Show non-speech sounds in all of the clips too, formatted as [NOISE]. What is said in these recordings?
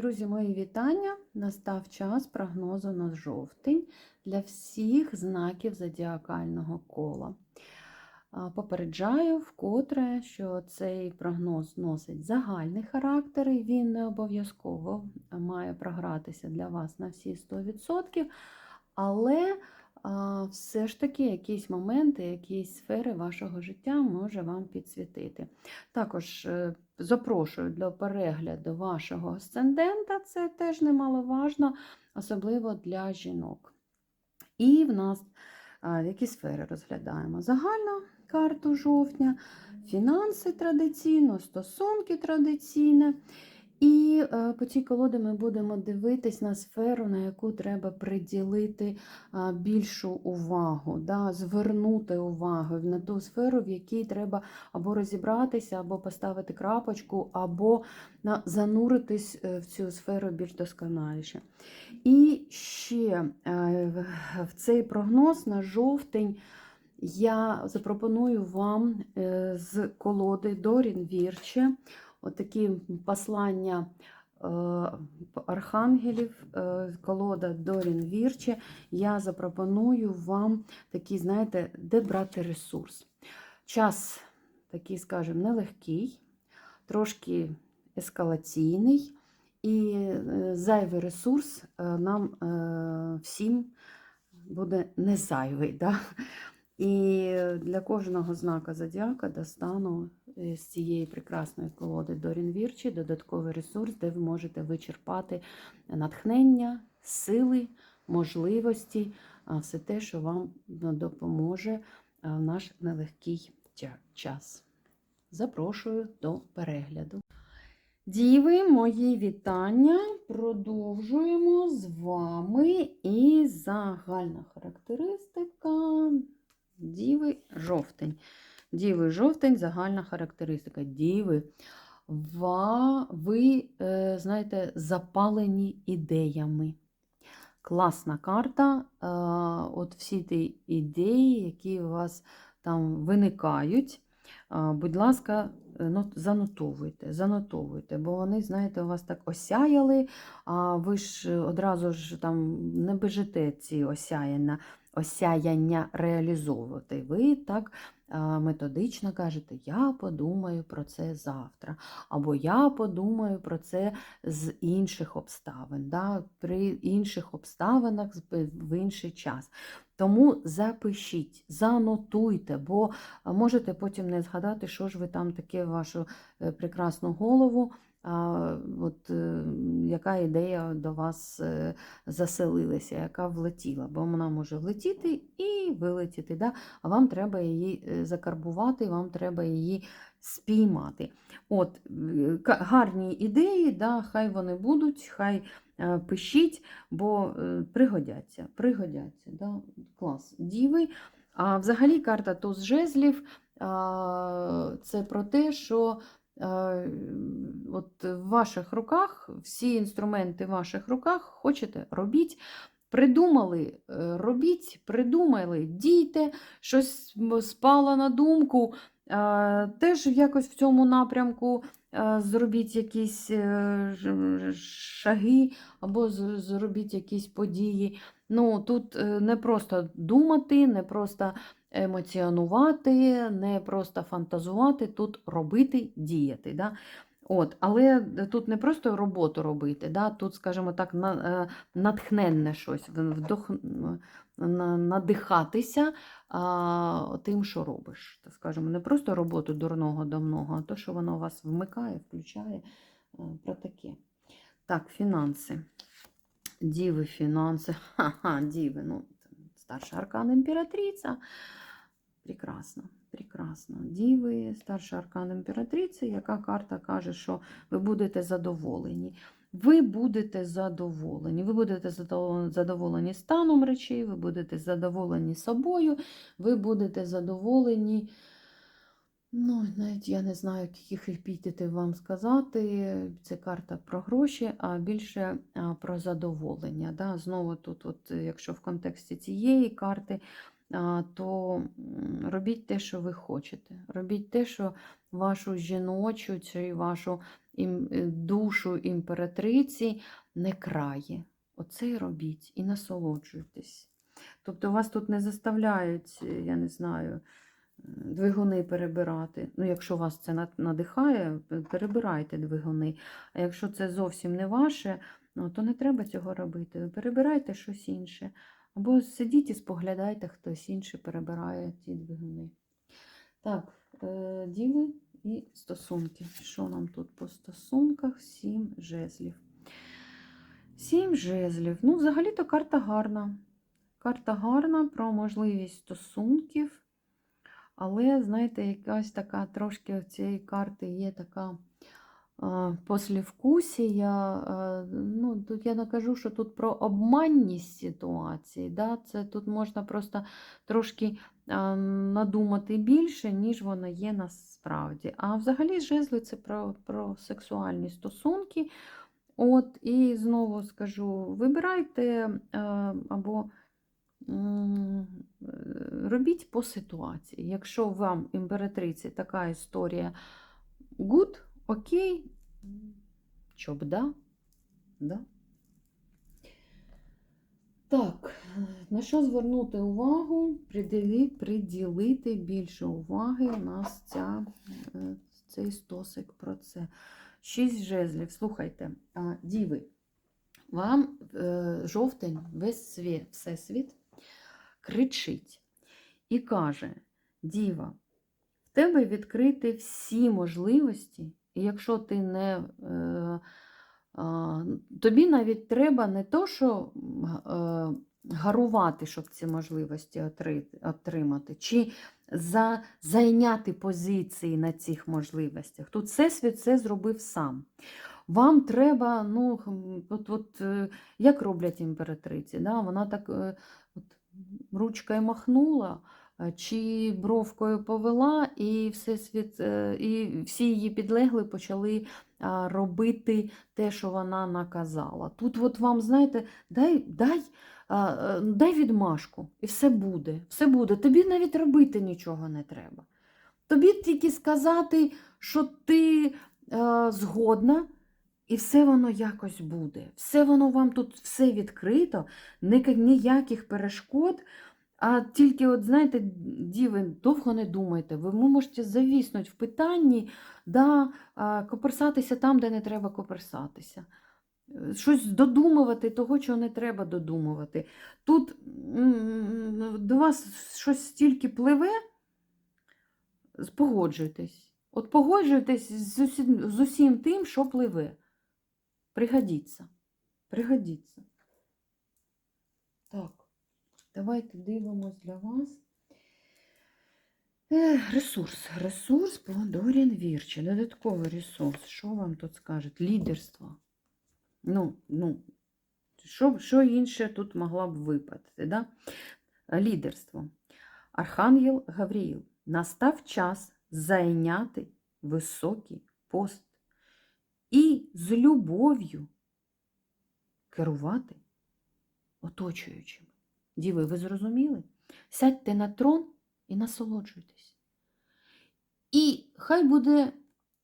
Друзі, мої вітання! Настав час прогнозу на жовтень для всіх знаків зодіакального кола. Попереджаю вкотре, що цей прогноз носить загальний характер, і він не обов'язково має програтися для вас на всі 100%, але все ж таки якісь моменти, якісь сфери вашого життя може вам підсвітити. Також е, запрошую до перегляду вашого асцендента, це теж немаловажно, особливо для жінок. І в нас а, які сфери розглядаємо? Загальну карту жовтня, фінанси традиційно, стосунки традиційне. І е, по цій колоді ми будемо дивитись на сферу, на яку треба приділити більшу увагу, да, звернути увагу на ту сферу, в якій треба або розібратися, або поставити крапочку, або зануритись е, в цю сферу більш досконаліше. І ще е, в- цей прогноз на жовтень я запропоную вам з колоди Дорін Вірче отакі послання е, архангелів, е, колода Дорін Вірче. Я запропоную вам такий, знаєте, де брати ресурс. Час такий, скажімо, нелегкий, трошки ескалаційний, і е, зайвий ресурс нам всім буде не зайвий. Да? І для кожного знака зодіака достану з цієї прекрасної колоди Дорін Вірчі додатковий ресурс, де ви можете вичерпати натхнення, сили, можливості, все те, що вам допоможе в наш нелегкий час. Запрошую до перегляду. Діви, мої вітання. Продовжуємо з вами і загальна характеристика Діви жовтень. Діви жовтень, загальна характеристика. Діви, ви, е, знаєте, запалені ідеями. Класна карта. Е, от всі ті ідеї, які у вас там виникають. Будь ласка, е, ну, занотовуйте, занотовуйте, бо вони, знаєте, у вас так осяяли, а ви ж одразу ж там не бежите ці осяяння, осяяння реалізовувати. Ви так методично кажете, я подумаю про це завтра, або я подумаю про це з інших обставин, да, при інших обставинах в інший час. Тому запишіть, занотуйте, бо можете потім не згадати, що ж ви там таке в вашу е, прекрасну голову. От, е, яка ідея до вас е, заселилася, яка влетіла, бо вона може влетіти і вилетіти. Да? А вам треба її е, закарбувати, вам треба її спіймати. От, гарні ідеї, да, хай вони будуть, хай пишіть, бо пригодяться. пригодяться да? Клас. Діви. А взагалі карта туз жезлів це про те, що от в ваших руках, всі інструменти в ваших руках, хочете, робіть. Придумали, е, робіть, придумали, дійте, щось спало на думку, е, теж якось в цьому напрямку зробіть якісь е, шаги або зробіть якісь події. Ну, тут е, не просто думати, не просто емоціонувати, не просто фантазувати, тут робити, діяти. Да? От, але тут не просто роботу робити, да? тут, скажімо так, е, натхненне щось, вдох, надихатися а, тим, що робиш. Скажімо, не просто роботу дурного домного, а то, що воно вас вмикає, включає е, про таке. Так, фінанси. Діви, фінанси. [LAUGHS] Ха-ха, діви. Ну, старша аркан імператриця. Прекрасно, прекрасно. Діви, старша аркан імператриці, яка карта каже, що ви будете задоволені. Ви будете задоволені. Ви будете задоволені станом речей, ви будете задоволені собою, ви будете задоволені. Ну, навіть я не знаю, яких епітети вам сказати. Це карта про гроші, а більше про задоволення. Да? Знову тут, от, якщо в контексті цієї карти то робіть те, що ви хочете. Робіть те, що вашу жіночу чи вашу е, душу імператриці не крає. Оце і робіть і насолоджуйтесь. Тобто вас тут не заставляють, е, я не знаю, двигуни перебирати. Ну, якщо вас це надихає, перебирайте двигуни. А якщо це зовсім не ваше, ну, то не треба цього робити. Перебирайте щось інше. Або сидіть і споглядайте, хтось інший перебирає ті двигуни. Так, е, діви і стосунки. Що нам тут по стосунках? Сім жезлів. Сім жезлів. Ну, взагалі-то карта гарна. Карта гарна про можливість стосунків. Але, знаєте, якась така трошки цієї карти є така послівкусія. Ну, тут я не кажу, що тут про обманність ситуації. Да? Це тут можна просто трошки надумати більше, ніж вона є насправді. А взагалі жезли це про, про сексуальні стосунки. От, і знову скажу: вибирайте або робіть по ситуації. Якщо вам, імператриці, така історія good, окей, чо б да? Да? Так, е, на що звернути увагу? Приділи, приділити більше уваги у нас ця, е, цей стосик про це. Шість жезлів. Слухайте, а, діви, вам е, жовтень, весь світ, всесвіт кричить і каже: Діва, в тебе відкриті всі можливості, і якщо ти не. Е, тобі навіть треба не то, що е, гарувати, щоб ці можливості отримати, чи за, зайняти позиції на цих можливостях. Тут Всесвіт це зробив сам. Вам треба, ну, от, от, е, як роблять імператриці, да? вона так ручкою махнула, е, чи бровкою повела, і, всесвіт, е, і всі її підлегли почали робити те, що вона наказала. Тут от вам, знаєте, дай, дай, е, дай відмашку, і все буде. Все буде. Тобі навіть робити нічого не треба. Тобі тільки сказати, що ти е, згодна, і все воно якось буде. Все воно вам тут все відкрито, ніяких перешкод. А тільки, от знаєте, діви, довго не думайте, ви можете завіснути в питанні, да, коперсатися там, де не треба коперсатися. Щось додумувати того, чого не треба додумувати. Тут до вас щось стільки пливе, погоджуйтесь. От погоджуйтесь з усім тим, що пливе. Пригодіться. Пригодіться. Так, давайте дивимось для вас. Ресурс. Ресурс по Дорін Вірчі. Додатковий ресурс. Що вам тут скажуть? Лідерство. Ну, ну, що, що інше тут могла б випадати? Да? Лідерство. Архангел Гавріїл. Настав час зайняти високий пост і з любов'ю керувати оточуючими. Діви, ви зрозуміли? Сядьте на трон і насолоджуйтесь. І хай буде,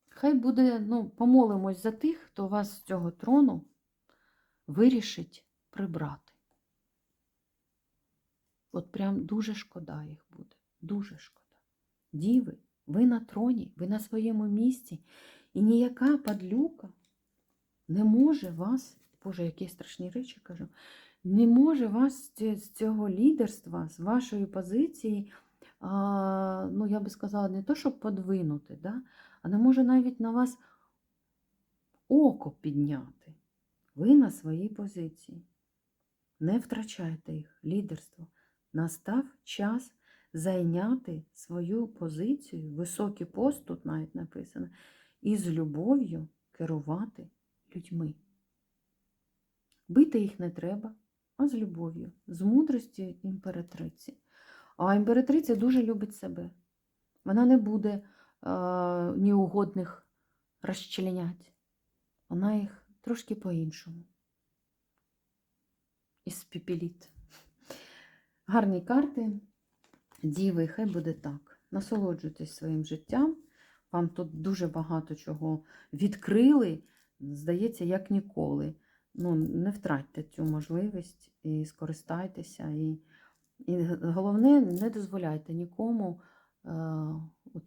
хай буде, ну, помолимось за тих, хто вас з цього трону вирішить прибрати. От прям дуже шкода їх буде. Дуже шкода. Діви, ви на троні, ви на своєму місці, і ніяка падлюка не може вас, Боже, які страшні речі кажу, не може вас з цього лідерства, з вашої позиції, а, ну, я би сказала, не то, щоб подвинути, да? а не може навіть на вас око підняти. Ви на своїй позиції. Не втрачайте їх, лідерство. Настав час зайняти свою позицію, високий пост тут навіть написано, і з любов'ю керувати людьми. Бити їх не треба, а з любов'ю, з мудрістю імператриці. А імператриця дуже любить себе. Вона не буде е, неугодних розчленять. Вона їх трошки по-іншому. Іспіпіліт. Гарні карти. Діви, хай буде так. Насолоджуйтесь своїм життям. Вам тут дуже багато чого відкрили, здається, як ніколи. Ну, не втратьте цю можливість і скористайтеся. І, і головне, не дозволяйте нікому е,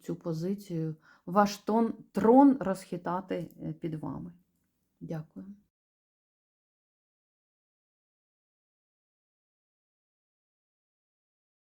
цю позицію, ваш тон, трон розхитати е, під вами. Дякую.